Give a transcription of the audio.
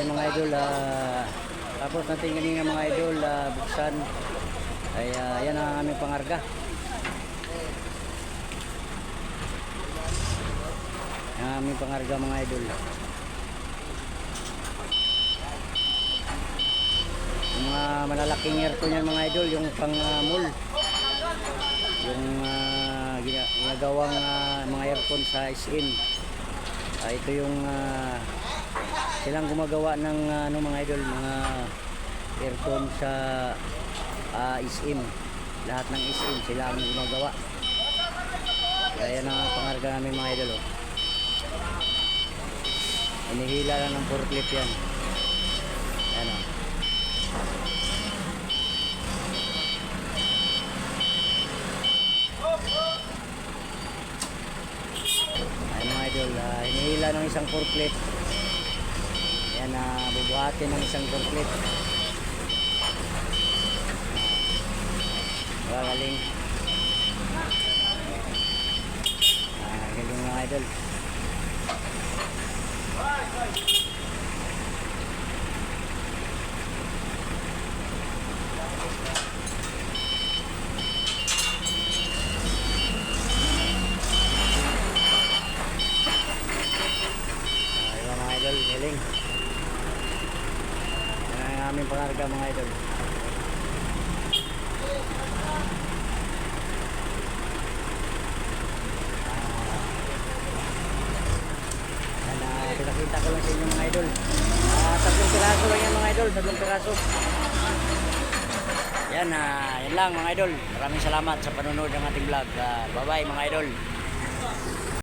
Ayan mga idol, ah, tapos natin kanina mga idol, ah, buksan. Ay, ah, yan ang aming pangarga. Yan ang aming pangarga mga idol. Yung mga malalaking aircon yan mga idol, yung pang ah, mall. Yung gina- ginagawang ah, mga aircon sa SM. Ah, ito yung ah, silang gumagawa ng ah, ano mga idol, mga aircon sa ah, SM. Lahat ng SM sila ang gumagawa. Kaya ang pangarga namin mga idol. Oh. Inihila lang ng forklift yan. Yan oh. Ayan mga idol, ah, hinihila ng isang forklift. Yan na bubuhatin ng isang forklift. Ah, galing. Ah, galing mga idol, galing. Aming pangarga mga idol. Ah, pinakita ko lang sa inyo mga idol. Ah, tatlong piraso lang yan mga idol, tatlong piraso. Yan, ah, yan lang mga idol. Maraming salamat sa panonood ng ating vlog. Ah, bye-bye mga idol.